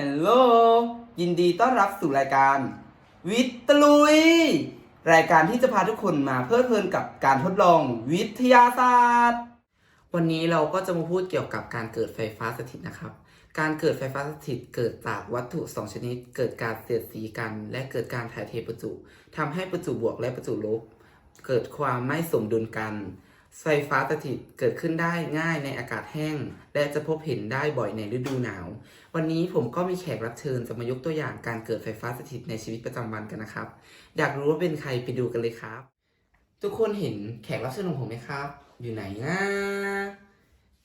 ฮัลโหล ยินดีต้อนรับสู่รายการ วิทย์ตลุย รายการที่จะพาทุกคนมาเพลิดเพลินกับการทดลองวิทยาศาสตร์ วันนี้เราก็จะมาพูดเกี่ยวกับการเกิดไฟฟ้าสถิตนะครับ การเกิดไฟฟ้าสถิตเกิดจากวัตถุ 2 ชนิด เกิดการเสียดสีกัน และเกิดการถ่ายเทประจุทำให้ประจุบวกและประจุลบ เกิดความไม่สมดุลกัน ไฟฟ้าสถิตเกิดขึ้นได้ง่ายในอากาศแห้ง และจะพบเห็นได้บ่อยในฤดูหนาว วันนี้ผมก็มีแขกรับเชิญจะมายกตัวอย่างการเกิดไฟฟ้าสถิตในชีวิตประจำวันกันนะครับ อยากรู้ว่าเป็นใครไปดูกันเลยครับ ทุกคนเห็นแขกรับเชิญของผมไหมครับ อยู่ไหนนะ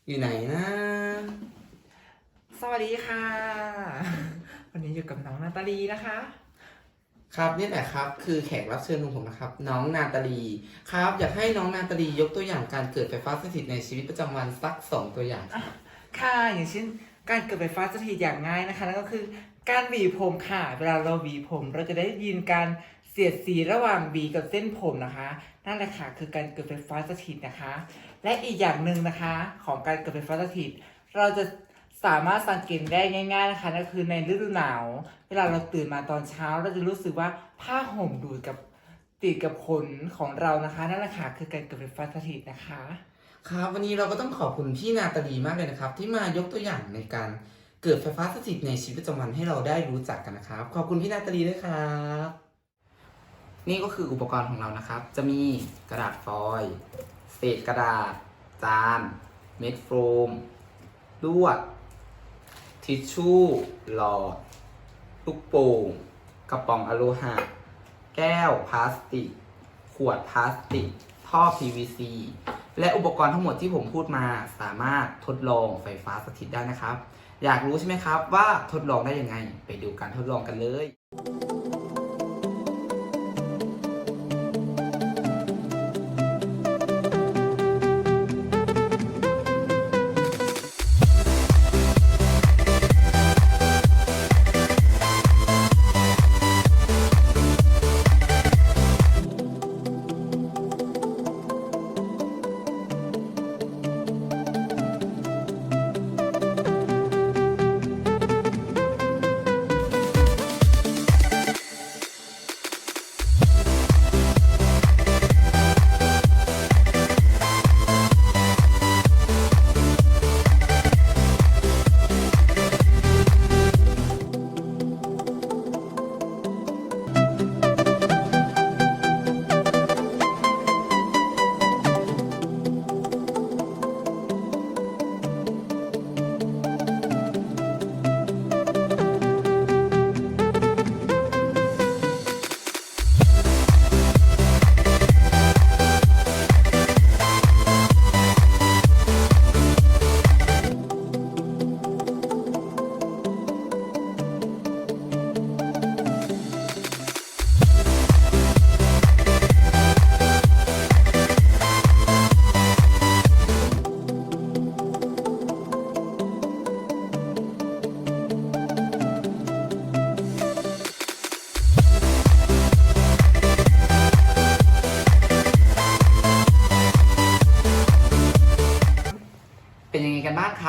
อยู่ไหนนะสวัสดีค่ะ วันนี้อยู่กับน้องนาตาลีนะคะ ครับนี่แหละครับคือแขกรับเชิญของผมนะครับ น้องนาตาลีครับ อยากให้น้องนาตาลียกตัวอย่างการเกิดไฟฟ้าสถิตในชีวิตประจำวันสักสองตัวอย่างครับค่ะอย่างเช่นการเกิดไฟฟ้าสถิตอย่างง่ายนะคะนั่นก็คือการหวีผมค่ะ เวลาเราหวีผม เราจะได้ยินการเสียดสีระหว่างหวีกับเส้นผมนะคะ นั่นแหละค่ะคือการเกิดไฟฟ้าสถิตนะคะ และอีกอย่างหนึ่งนะคะ ของการเกิดไฟฟ้าสถิต เราจะ สามารถสังเกตได้ง่าย ๆนะคะนั่นคือในฤดูหนาว เวลาเราตื่นมาตอนเช้าเราจะรู้สึกว่าผ้าห่มดูดกับติดกับขนของเรานะคะนั่นแหละค่ะคือการเกิดไฟฟ้าสถิตนะคะ ครับวันนี้เราก็ต้องขอบคุณพี่นาตาลีมากเลยนะครับ ที่มายกตัวอย่างในการเกิดไฟฟ้าสถิตในชีวิตประจำวันให้เราได้รู้จักกันนะครับ ขอบคุณพี่นาตาลีด้วยครับ นี่ก็คืออุปกรณ์ของเรานะครับ จะมีกระดาษฟอยล์เศษกระดาษ จาน เม็ดโฟมลวด ทิชชู่หลอดลูกโป่งกระป๋องอะโลหะ แก้วพลาสติก ขวดพลาสติก ท่อ PVC และอุปกรณ์ทั้งหมดที่ผมพูดมาสามารถทดลองไฟฟ้าสถิตได้นะครับ อยากรู้ใช่ไหมครับว่าทดลองได้ยังไง ไปดูการทดลองกันเลย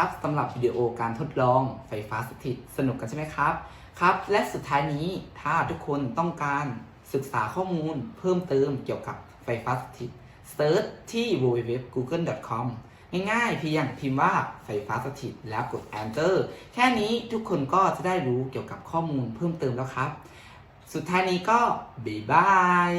ครับสำหรับวิดีโอการทดลองไฟฟ้าสถิตสนุกกันใช่ไหมครับครับ และสุดท้ายนี้ถ้าทุกคนต้องการศึกษาข้อมูลเพิ่มเติมเกี่ยวกับไฟฟ้าสถิตเซิร์ชที่ www.google.com ง่ายๆเพียงพิมพ์ว่าไฟฟ้าสถิตแล้วกด enter แค่นี้ทุกคนก็จะได้รู้เกี่ยวกับข้อมูลเพิ่มเติมแล้วครับ สุดท้ายนี้ก็บ๊ายบาย